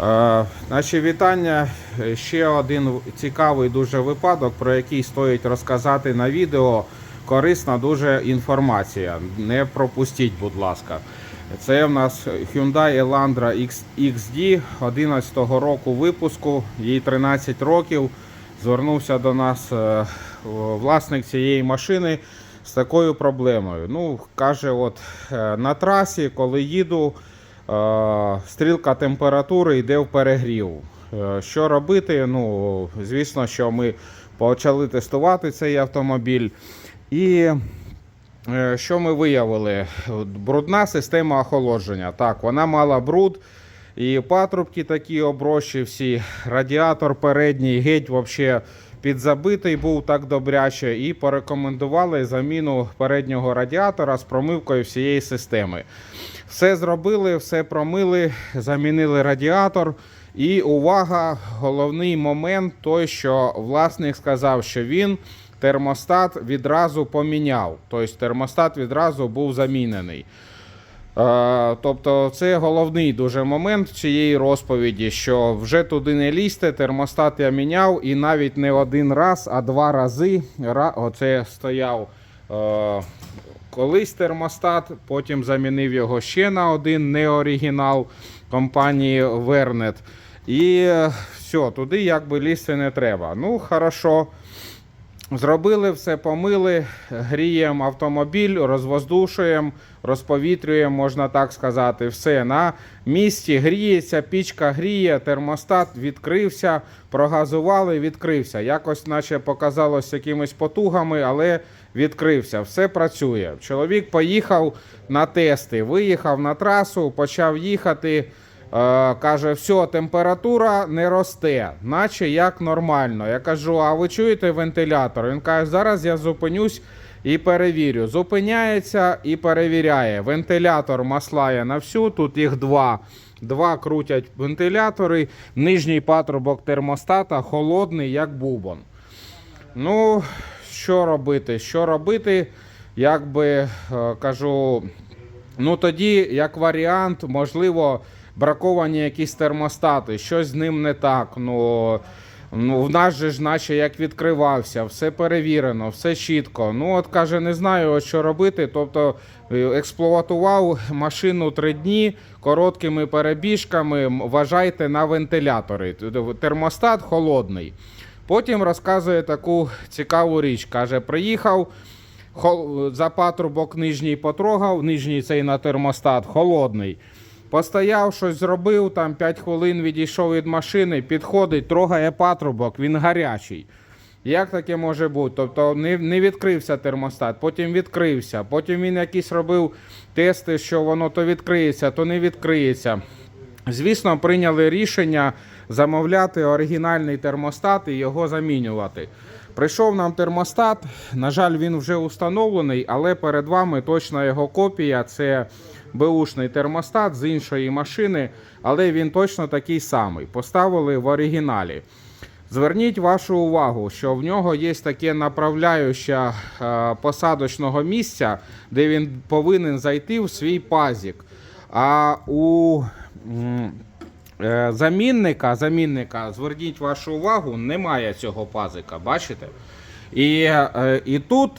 Е, Наші вітання. Ще один цікавий дуже випадок, про який стоїть розказати на відео. Корисна дуже інформація. Не пропустіть, будь ласка. Це в нас Hyundai Elantra XD 11-го року випуску, їй 13 років. Звернувся до нас е, власник цієї машини з такою проблемою. Ну, каже, от е, на трасі, коли їду, стрілка температури йде в перегрів. Е, Що робити? Ну, звісно, що ми почали тестувати цей автомобіль. І е, що ми виявили? Брудна система охолодження. Так, вона мала бруд. І патрубки такі оброщі всі, радіатор передній геть вообще підзабитий був так добряче. І порекомендували заміну переднього радіатора з промивкою всієї системи. Все зробили, все промили, замінили радіатор. І увага, головний момент той, що власник сказав, що він термостат відразу поміняв. Тобто термостат відразу був замінений. Е, Тобто це головний дуже момент цієї розповіді, що вже туди не лізьте, термостат я міняв і навіть не один раз, а два рази. Ра- Оце стояв е, колись термостат, потім замінив його ще на один неоригінал компанії Вернет. І е, все, туди якби лізти не треба. Ну, хорошо. Зробили все, помили, гріємо автомобіль, розвоздушуємо, розповітрюємо, можна так сказати. Все на місці гріється, пічка гріє, термостат відкрився, прогазували, відкрився. Якось, наче показалось якимись потугами, але відкрився. Все працює. Чоловік поїхав на тести, виїхав на трасу, почав їхати. Е, каже, все, температура не росте, наче як нормально. Я кажу, а ви чуєте вентилятор? Він каже, зараз я зупинюсь і перевірю. Зупиняється і перевіряє. Вентилятор маслає на всю, тут їх два. Два крутять вентилятори, нижній патрубок термостата холодний, як бубон. Ну, що робити? Що робити? Якби е, кажу, ну тоді, як варіант, можливо, браковані якісь термостати, щось з ним не так. Ну, ну в нас же ж наче як відкривався, все перевірено, все чітко. Ну, от каже, не знаю, що робити. Тобто е, експлуатував машину три дні короткими перебіжками. Вважайте на вентилятори. Термостат холодний. Потім розказує таку цікаву річ. Каже, приїхав. За патрубок нижній потрогав, нижній цей на термостат, холодний. Постояв, щось зробив, там 5 хвилин відійшов від машини, підходить, трогає патрубок, він гарячий. Як таке може бути? Тобто не, не відкрився термостат, потім відкрився, потім він якісь робив тести, що воно то відкриється, то не відкриється. Звісно, прийняли рішення замовляти оригінальний термостат і його замінювати. Прийшов нам термостат. На жаль, він вже установлений, але перед вами точно його копія. Це беушний термостат з іншої машини, але він точно такий самий. Поставили в оригіналі. Зверніть вашу увагу, що в нього є таке направляюче е, посадочного місця, де він повинен зайти в свій пазік. А у е, замінника, замінника, зверніть вашу увагу, немає цього пазика, бачите? І, е, і тут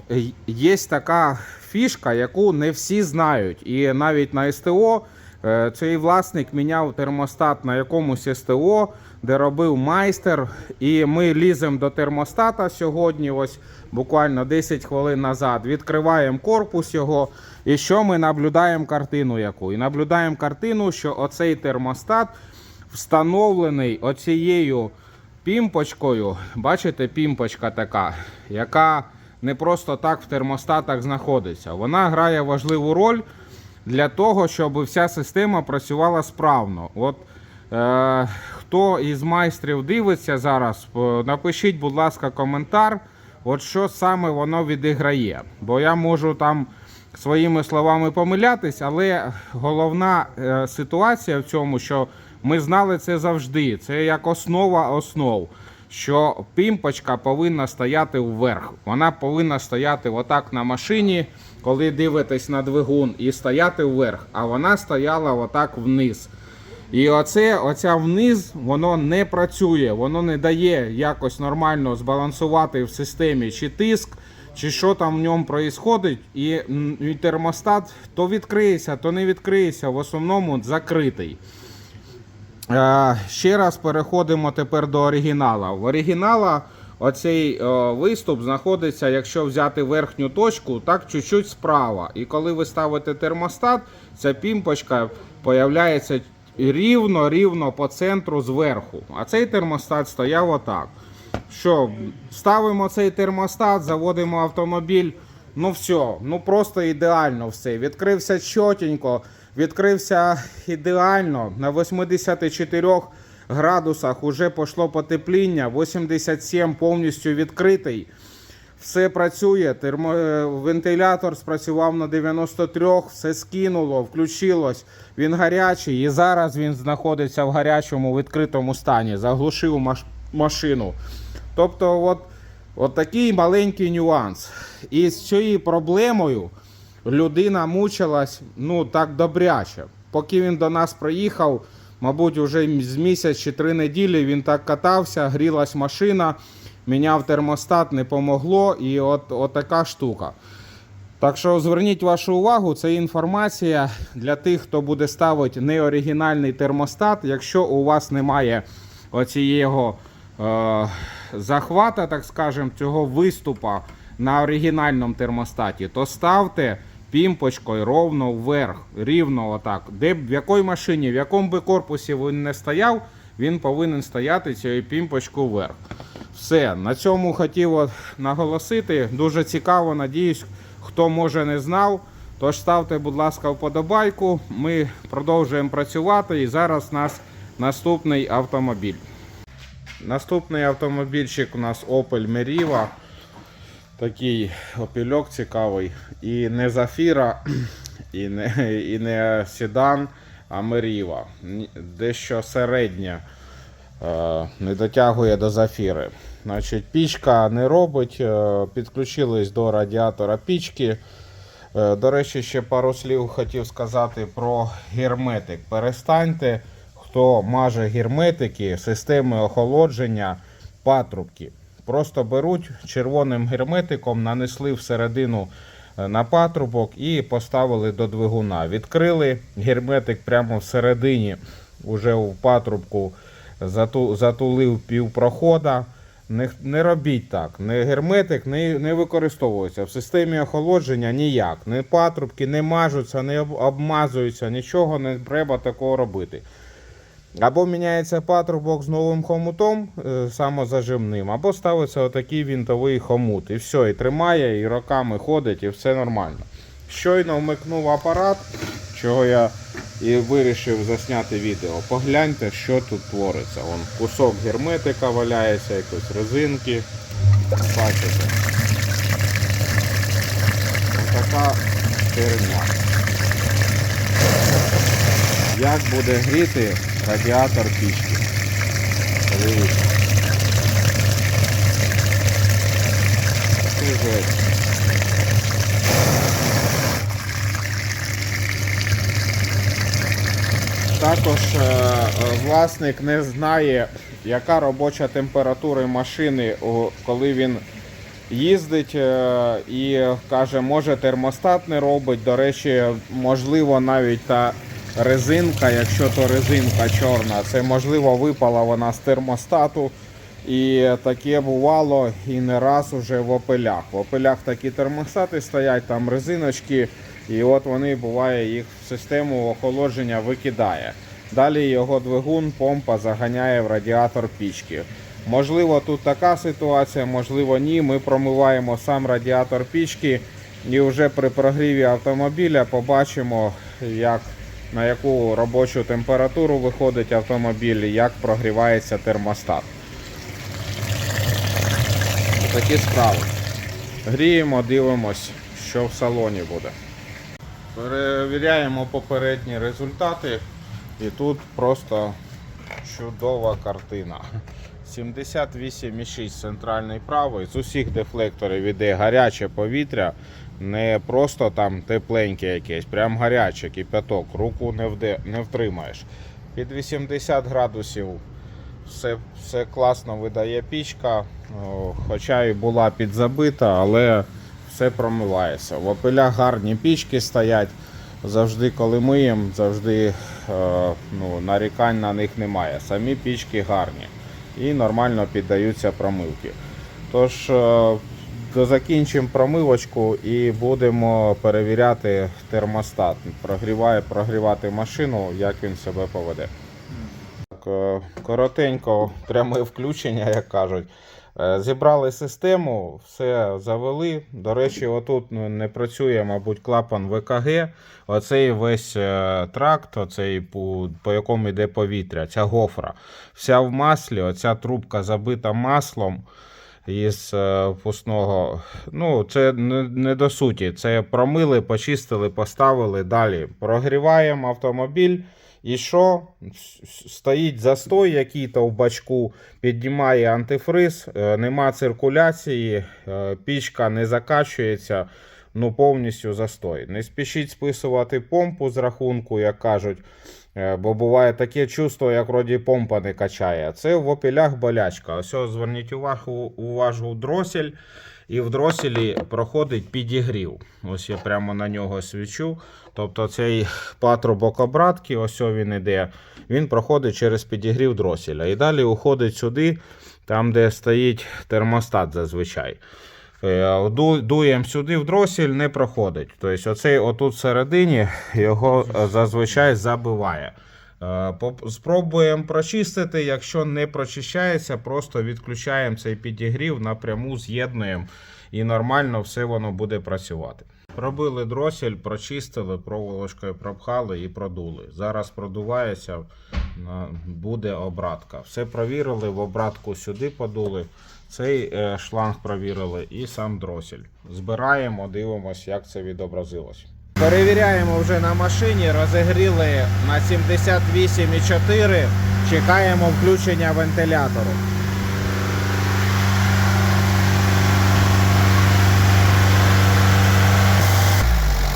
є така фішка, яку не всі знають. І навіть на СТО е, цей власник міняв термостат на якомусь СТО, де робив майстер. І ми ліземо до термостата сьогодні, ось буквально 10 хвилин назад. Відкриваємо корпус його. І що ми наблюдаємо картину яку? І наблюдаємо картину, що оцей термостат встановлений оцією пімпочкою. Бачите, пімпочка така, яка не просто так в термостатах знаходиться. Вона грає важливу роль для того, щоб вся система працювала справно. От е, хто із майстрів дивиться зараз, е, напишіть, будь ласка, коментар, от що саме воно відіграє. Бо я можу там своїми словами помилятись, але головна е, ситуація в цьому, що ми знали це завжди. Це як основа основ. Що пімпочка повинна стояти вверх. Вона повинна стояти отак на машині, коли дивитесь на двигун, і стояти вверх. А вона стояла отак вниз. І оце, оця вниз, воно не працює, воно не дає якось нормально збалансувати в системі чи тиск, чи що там в ньому відбувається. І, і термостат то відкриється, то не відкриється, в основному закритий. Е, Ще раз переходимо тепер до оригінала. В оригінала оцей е, виступ знаходиться, якщо взяти верхню точку, так чуть-чуть справа. І коли ви ставите термостат, ця пімпочка появляється рівно-рівно по центру зверху. А цей термостат стояв отак. Що, ставимо цей термостат, заводимо автомобіль. Ну все, ну просто ідеально все. Відкрився чотенько, відкрився ідеально. На 84 градусах уже пішло потепління, 87 повністю відкритий. Все працює, термо... е, вентилятор спрацював на 93, все скинуло, включилось. Він гарячий і зараз він знаходиться в гарячому відкритому стані. Заглушив маш... машину. Тобто, от, от такий маленький нюанс. І з цією проблемою людина мучилась ну так добряче. Поки він до нас приїхав, мабуть, вже з місяць чи три неділі він так катався, грілась машина, міняв термостат, не помогло, і от, от така штука. Так що зверніть вашу увагу, це інформація для тих, хто буде ставити неоригінальний термостат. Якщо у вас немає оцієго е, захвата, так скажем, цього виступа на оригінальному термостаті, то ставте пімпочкою ровно вверх, рівно отак. Де в якій машині, в якому би корпусі він не стояв, він повинен стояти цією пімпочкою вверх. Все, на цьому хотів наголосити. Дуже цікаво, надіюсь, хто може не знав. Тож ставте, будь ласка, вподобайку. Ми продовжуємо працювати і зараз у нас наступний автомобіль. Наступний автомобільчик у нас Opel Meriva. Такий опільок цікавий. І не Зафіра, і не, і не Седан, а. Ні- Дещо середнє. Е, Не дотягує до зафіри. Значить, пічка не робить, е, підключились до радіатора пічки. Е, До речі, ще пару слів хотів сказати про герметик. Перестаньте, хто маже герметики, системи охолодження, патрубки. Просто беруть червоним герметиком, нанесли всередину е, на патрубок і поставили до двигуна. Відкрили герметик прямо всередині, уже в патрубку зату- затулив півпрохода. Не, не робіть так. Не герметик не, не використовується. В системі охолодження ніяк. Не патрубки не мажуться, не обмазуються, нічого не треба такого робити. Або міняється патрубок з новим хомутом е, самозажимним, або ставиться отакий вінтовий хомут. І все, і тримає, і роками ходить, і все нормально. Щойно вмикнув апарат, чого я і вирішив засняти відео. Погляньте, що тут твориться. Вон кусок герметика валяється, якось резинки. Бачите. Отака херня. Як буде гріти радіатор пічки? Також е, е, власник не знає, яка робоча температура машини, коли він їздить е, і каже, може термостат не робить. До речі, можливо, навіть та резинка, якщо то резинка чорна, це можливо випала вона з термостату. І таке бувало і не раз уже в опелях. В опелях такі термостати стоять, там резиночки, і от вони буває їх в систему охолодження викидає. Далі його двигун, помпа заганяє в радіатор пічки. Можливо, тут така ситуація, можливо, ні. Ми промиваємо сам радіатор пічки і вже при прогріві автомобіля побачимо, як, на яку робочу температуру виходить автомобіль, і як прогрівається термостат. Такі справи. Гріємо, дивимось, що в салоні буде. Перевіряємо попередні результати. І тут просто чудова картина. 78,6 центральний правий. З усіх дефлекторів іде гаряче повітря. Не просто там тепленьке якесь, прям гаряче, кипяток, руку не, вде, не втримаєш. Під 80 градусів все, все класно видає пічка, хоча і була підзабита, але все промивається. В опилях гарні пічки стоять. Завжди, коли миємо, завжди е, ну, нарікань на них немає. Самі пічки гарні і нормально піддаються промивки. Тож е, закінчимо промивочку і будемо перевіряти термостат. Прогріває, прогрівати машину, як він себе поведе. Так, е, коротенько, пряме включення, як кажуть. Е, Зібрали систему, все завели. До речі, отут ну, не працює, мабуть, клапан ВКГ. Оцей весь е, тракт, оцей по, по якому йде повітря, ця гофра. Вся в маслі, оця трубка забита маслом із е, впускного. Ну, це не, не до суті. Це промили, почистили, поставили далі. Прогріваємо автомобіль. І що? Стоїть застой, який-то в бачку, піднімає антифриз, е, нема циркуляції, е, пічка не закачується, ну повністю застой. Не спішіть списувати помпу з рахунку, як кажуть. Е, Бо буває таке чувство, як вроді помпа не качає. Це в опілях болячка. Ось зверніть увагу, увагу дросель. І в дроселі проходить підігрів. Ось я прямо на нього свічу. Тобто цей патрубок обратки, ось він іде, він проходить через підігрів дроселя. І далі уходить сюди, там, де стоїть термостат зазвичай. Е, ду- Дуєм сюди в дросель не проходить. Тобто, оцей отут всередині його е, зазвичай забиває. Е, Спробуємо прочистити. Якщо не прочищається, просто відключаємо цей підігрів, напряму з'єднуємо і нормально все воно буде працювати. Пробили дросель, прочистили, проволочкою пропхали і продули. Зараз продувається, буде обратка. Все провірили, в обратку сюди подули. Цей е, шланг провірили і сам дросель. Збираємо, дивимося, як це відобразилось. Перевіряємо вже на машині, розігріли на 78,4. Чекаємо включення вентилятору.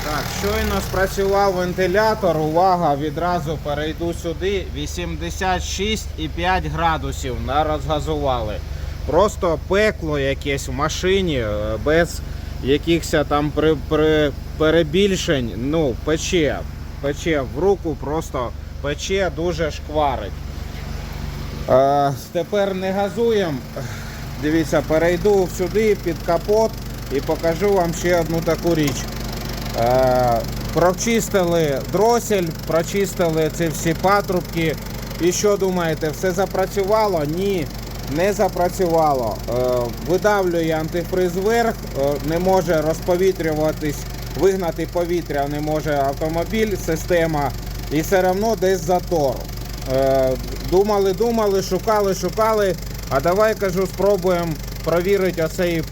Так, щойно спрацював вентилятор. Увага, відразу перейду сюди. 86,5 градусів на розгазували. Просто пекло якесь в машині е, без якихось там при, при, перебільшень. Ну, пече. Пече в руку, просто пече, дуже шкварить. Е, тепер не газуємо. Дивіться, перейду сюди під капот і покажу вам ще одну таку річ. Е, прочистили дросель, прочистили ці всі патрубки. І що думаєте, все запрацювало? Ні, не запрацювало. Е, видавлює антифриз вверх, е, не може розповітрюватись, вигнати повітря не може автомобіль, система, і все одно десь затор. Е, думали, думали, шукали, шукали. А давай кажу, спробуємо провірити оцей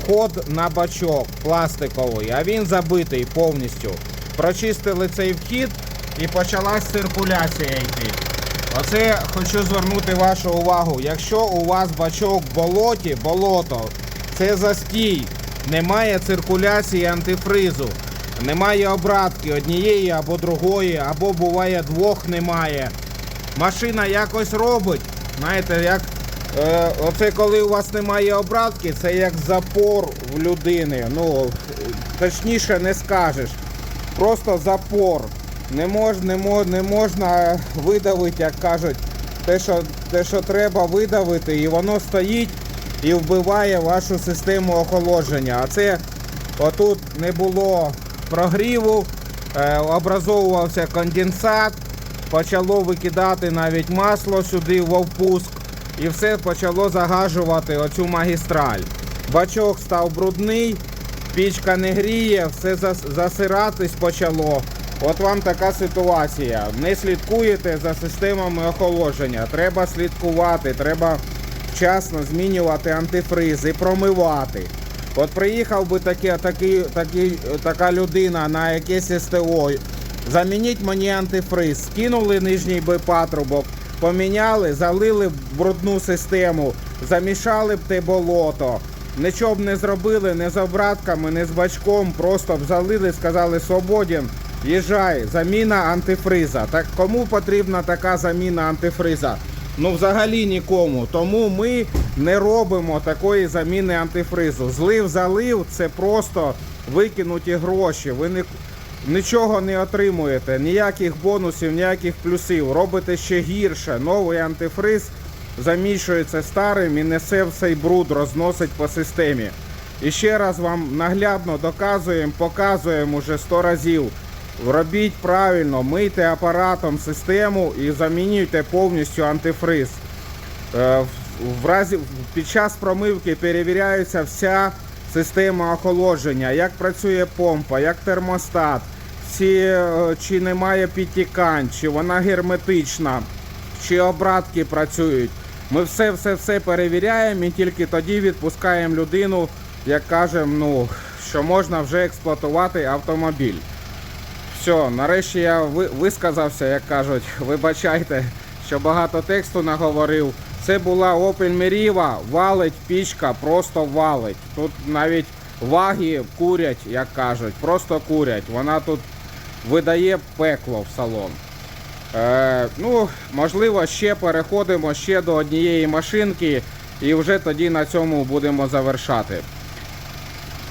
вход на бачок пластиковий, а він забитий повністю. Прочистили цей вхід і почалась циркуляція йти. Оце хочу звернути вашу увагу. Якщо у вас бачок в болоті, болото, це застій, немає циркуляції антифризу, немає обратки однієї або другої, або буває двох немає. Машина якось робить. Знаєте, як е, оце коли у вас немає обратки, це як запор в людини. Ну, точніше не скажеш. Просто запор. Не, мож, не, мож, не можна видавити, як кажуть, те що, те, що треба видавити, і воно стоїть і вбиває вашу систему охолодження. А це отут не було прогріву, е, образовувався конденсат, почало викидати навіть масло сюди впуск, і все почало загажувати оцю магістраль. Бачок став брудний, пічка не гріє, все засиратись почало. От вам така ситуація. Не слідкуєте за системами охолодження. Треба слідкувати, треба вчасно змінювати антифризи, промивати. От приїхав би таке, такий, такий, така людина на якесь СТО, замініть мені антифриз, скинули нижній би патрубок, поміняли, залили в брудну систему, замішали б те болото. Нічого б не зробили, не з обратками, не з бачком, просто б залили, сказали свободен, Їжджай, заміна антифриза. Так кому потрібна така заміна антифриза? Ну, взагалі нікому. Тому ми не робимо такої заміни антифризу. Злив залив це просто викинуті гроші. Ви не, нічого не отримуєте, ніяких бонусів, ніяких плюсів. Робите ще гірше. Новий антифриз замішується старим і несе цей бруд, розносить по системі. І ще раз вам наглядно доказуємо, показуємо уже 100 разів. Робіть правильно, мийте апаратом систему і замінюйте повністю антифриз. Е, в- разі під час промивки перевіряється вся система охолодження, як працює помпа, як термостат, всі, е, чи немає підтікань, чи вона герметична, чи обратки працюють. Ми все, все, все перевіряємо і тільки тоді відпускаємо людину, як кажемо, ну, що можна вже експлуатувати автомобіль. Все, нарешті я ви- висказався, як кажуть. Вибачайте, що багато тексту наговорив. Це була Opel Meriva, валить пічка, просто валить. Тут навіть ваги курять, як кажуть, просто курять. Вона тут видає пекло в салон. Е, ну, можливо, ще переходимо ще до однієї машинки і вже тоді на цьому будемо завершати.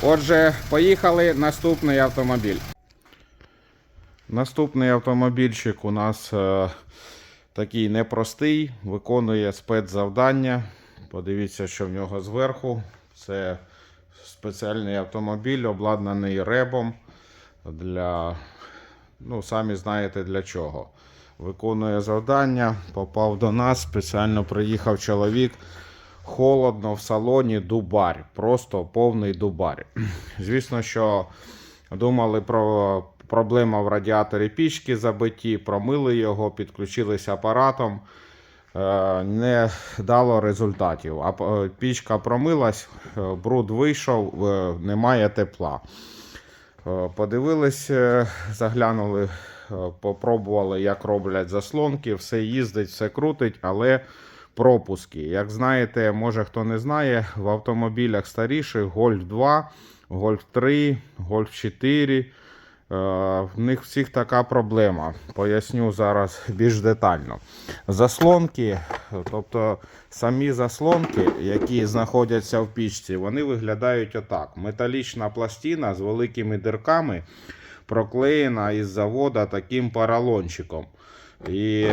Отже, поїхали наступний автомобіль. Наступний автомобільчик у нас е, такий непростий, виконує спецзавдання. Подивіться, що в нього зверху. Це спеціальний автомобіль, обладнаний ребом для, ну, самі знаєте для чого. Виконує завдання, попав до нас, спеціально приїхав чоловік. Холодно в салоні дубарь, просто повний дубарь. Звісно, що думали про проблему в радіаторі пічки забиті, промили його, підключилися апаратом. Е, Не дало результатів. А е, пічка промилась, е, бруд вийшов, немає тепла. Подивились, е, заглянули, попробували, як роблять заслонки, все їздить, все крутить, але пропуски. Як знаєте, може хто не знає, в автомобілях старіших Golf 2, Golf 3, Golf 4. Е, В них всіх така проблема. Поясню зараз більш детально. Заслонки, тобто самі заслонки, які знаходяться в пічці, вони виглядають отак. Металічна пластина з великими дирками проклеєна із завода таким поролончиком. І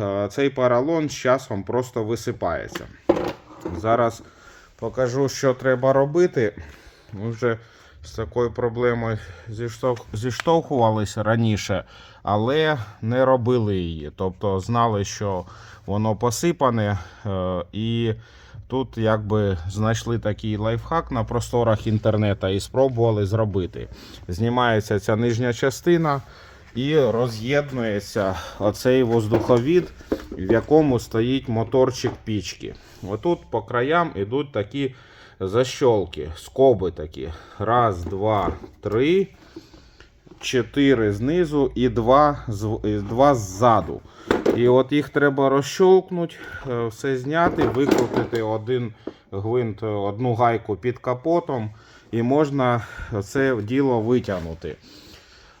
е, цей поролон з часом просто висипається. Зараз покажу, що треба робити. Ми вже з такою проблемою зіштовх- зіштовхувалися раніше, але не робили її. Тобто знали, що воно посипане, е, і тут якби знайшли такий лайфхак на просторах інтернету і спробували зробити. Знімається ця нижня частина і роз'єднується оцей воздуховід, в якому стоїть моторчик пічки. Отут по краям йдуть такі защолки, скоби такі. Раз, два, три, чотири знизу і два, два ззаду. І от їх треба розщолкнути, е, все зняти, викрутити один гвинт, е, одну гайку під капотом, і можна це діло витягнути.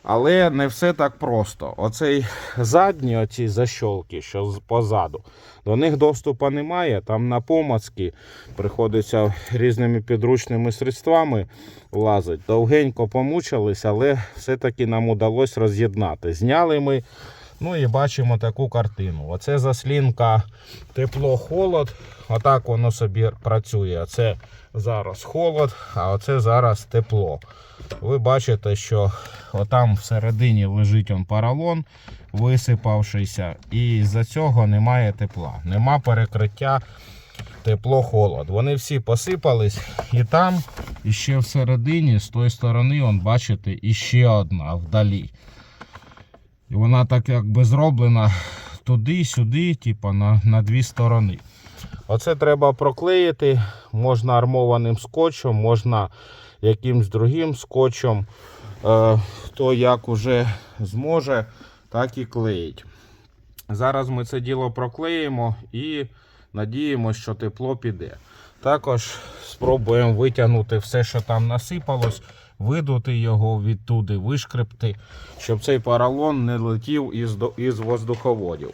Але не все так просто. Оцей задні оці защолки, що позаду, до них доступу немає. Там на помацки приходиться різними підручними средствами лазити. Довгенько помучились, але все-таки нам удалось роз'єднати. Зняли ми. Ну і бачимо таку картину. Оце заслінка тепло-холод. Отак воно собі працює. Це зараз холод, а оце зараз тепло. Ви бачите, що отам всередині лежить он поролон, висипавшийся, і з-за цього немає тепла. Нема перекриття тепло-холод. Вони всі посипались, і там, і ще всередині, з тої сторони, он, бачите, іще одна вдалі. І вона так якби зроблена туди-сюди, типу, на, на дві сторони. Оце треба проклеїти. Можна армованим скотчем, можна якимсь другим скотчем. Е, хто як уже зможе, так і клеїть. Зараз ми це діло проклеїмо і надіємося, що тепло піде. Також спробуємо витягнути все, що там насипалось, видути його відтуди, вишкрепти, щоб цей поролон не летів із, із воздуховодів.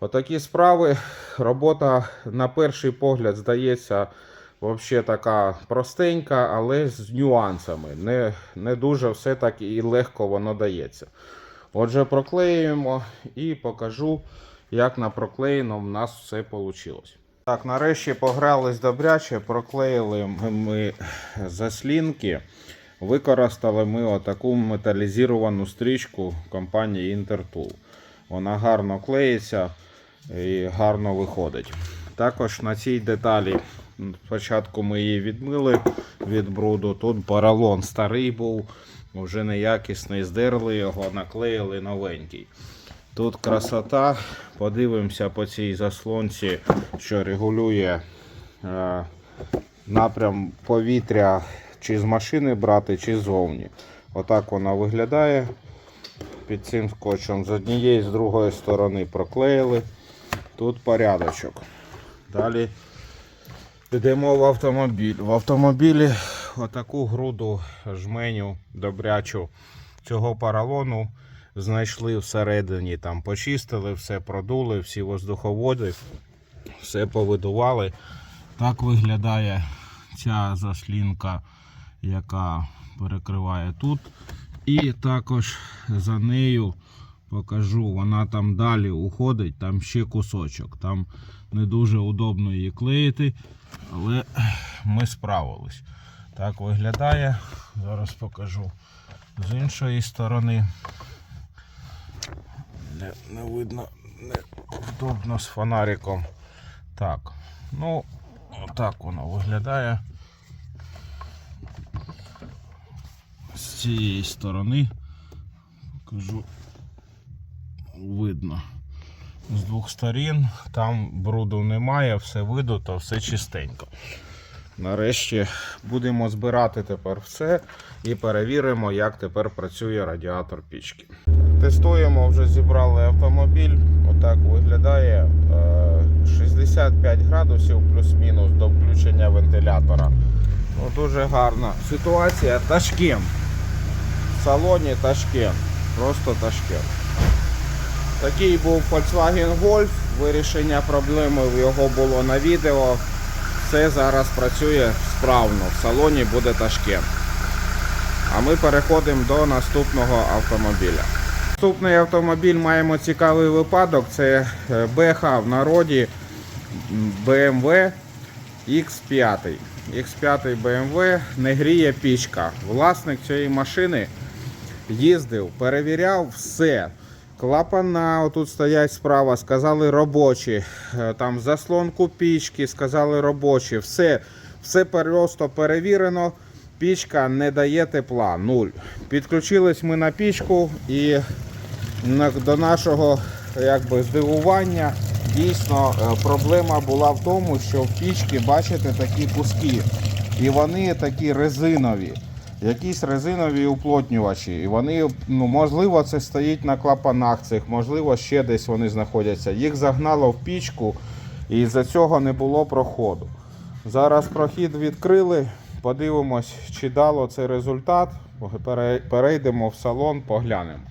Отакі справи. Робота на перший погляд здається взагалі така простенька, але з нюансами. Не, не дуже все так і легко воно дається. Отже, проклеюємо і покажу, як на проклеєно в нас все вийшло. Так, нарешті погрались добряче, проклеїли ми заслінки. Використали ми отаку металізовану стрічку компанії Intertool. Вона гарно клеїться і гарно виходить. Також на цій деталі спочатку ми її відмили від бруду. Тут поролон старий був, вже неякісний, здерли його, наклеїли новенький. Тут красота. Подивимося по цій заслонці, що регулює е, напрям повітря, чи з машини брати, чи ззовні. Отак вона виглядає. Під цим скотчем з однієї, з другої сторони проклеїли. Тут порядочок. Далі йдемо в автомобіль. В автомобілі отаку груду жменю добрячу цього поролону знайшли всередині, там почистили, все продули, всі воздуховоди, все повидували. Так виглядає ця заслінка, яка перекриває тут. І також за нею покажу, вона там далі уходить, там ще кусочок. Там не дуже удобно її клеїти, але ми справились. Так виглядає. Зараз покажу з іншої сторони. Не, не видно, не удобно з фонариком. Так, ну, отак воно виглядає. З цієї сторони покажу видно. З двох сторін там бруду немає, все видуто, все чистенько. Нарешті будемо збирати тепер все і перевіримо, як тепер працює радіатор пічки. Тестуємо, вже зібрали автомобіль. Отак виглядає. Е, 65 градусів плюс-мінус до включення вентилятора. Ну, дуже гарна ситуація. Ташкент. В салоні Ташкент. Просто Ташкент. Такий був Volkswagen Golf. Вирішення проблеми його було на відео. Все зараз працює справно. В салоні буде Ташкент. А ми переходимо до наступного автомобіля. Наступний автомобіль маємо цікавий випадок. Це е, БХ в народі BMW X5. X5 BMW не гріє пічка. Власник цієї машини їздив, перевіряв все. Клапана, отут стоять справа, сказали робочі. Е, Там заслонку пічки, сказали робочі. Все, все просто перевірено. Пічка не дає тепла, нуль. Підключились ми на пічку і до нашого якби, здивування дійсно е, проблема була в тому, що в пічці, бачите, такі куски. І вони такі резинові. Якісь резинові уплотнювачі. І вони, ну, можливо, це стоїть на клапанах цих, можливо, ще десь вони знаходяться. Їх загнало в пічку, і з-за цього не було проходу. Зараз прохід відкрили, подивимось, чи дало це результат. Перейдемо в салон, поглянемо.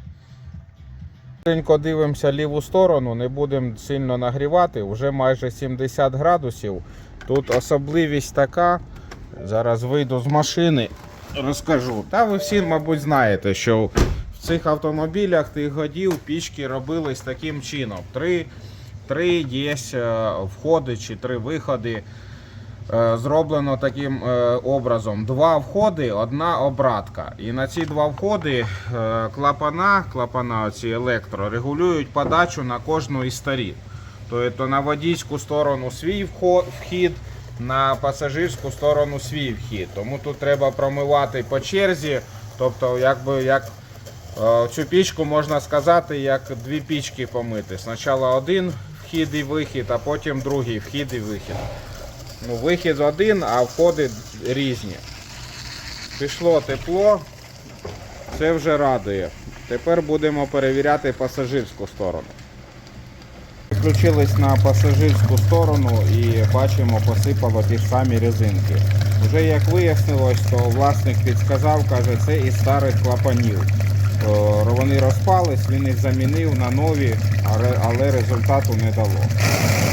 Швиденько дивимося ліву сторону, не будемо сильно нагрівати, вже майже 70 градусів. Тут особливість така. Зараз вийду з машини, розкажу. Та ви всі, мабуть, знаєте, що в цих автомобілях тих годів пічки робились таким чином. Три, три є е, входи чи три виходи. Е, Зроблено таким е, образом: два входи, одна обратка. І на ці два входи клапана, клапана ці електро, регулюють подачу на кожну із сторін. Тобто на водійську сторону свій вхід, на пасажирську сторону свій вхід. Тому тут треба промивати по черзі. Тобто, якби як е, цю пічку можна сказати, як дві пічки помити. Спочатку один вхід і вихід, а потім другий вхід і вихід. Ну, вихід один, а входи різні. Пішло тепло, це вже радує. Тепер будемо перевіряти пасажирську сторону. Включились на пасажирську сторону і бачимо, посипало ті ж самі резинки. Вже як вияснилось, то власник підсказав, каже, це із старих клапанів. О, Вони розпались, він їх замінив на нові, але- результату не дало.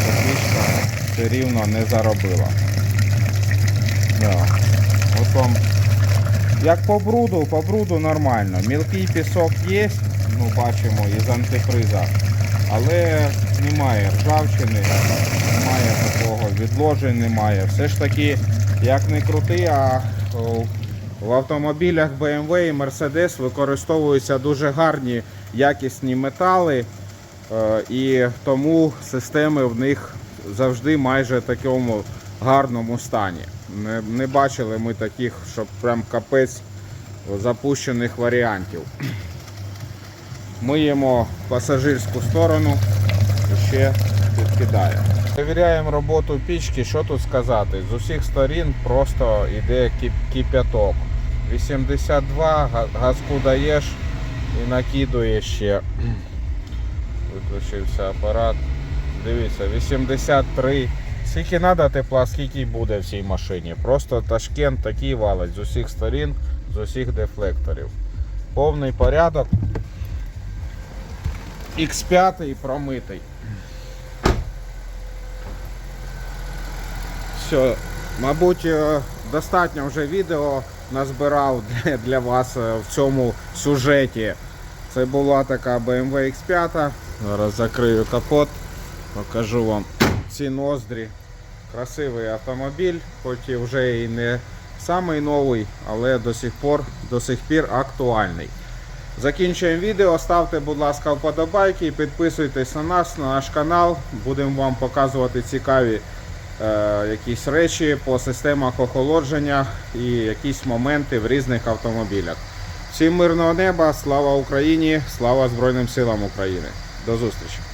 Табличка все рівно не заробила. Да. Як по бруду, по бруду нормально. Мілкий пісок є, ну бачимо, із антифриза. Але немає ржавчини, немає такого, відложень немає. Все ж таки, як не крути, а в автомобілях BMW і Mercedes використовуються дуже гарні якісні метали. Е, І тому системи в них завжди майже в такому гарному стані. Не, не бачили ми таких, щоб прям капець запущених варіантів. Миємо пасажирську сторону і ще підкидаємо. Перевіряємо роботу пічки, що тут сказати. З усіх сторін просто йде кип'яток. 82, газку даєш і накидує ще. Виключився апарат. Дивіться, 83. Скільки треба тепла, скільки буде в цій машині. Просто Ташкент такий валить з усіх сторін, з усіх дефлекторів. Повний порядок. X5 промитий. Все, мабуть, е, достатньо вже відео назбирав для, вас е, в цьому сюжеті. Це була така BMW X5. Зараз закрию капот, покажу вам ці ноздрі. Красивий автомобіль, хоч і вже і не самий новий, але до сих пір актуальний. Закінчуємо відео. Ставте, будь ласка, вподобайки, підписуйтесь на нас, на наш канал. Будемо вам показувати цікаві е, якісь речі по системах охолодження і якісь моменти в різних автомобілях. Всім мирного неба, слава Україні, слава Збройним силам України. До зустрічі!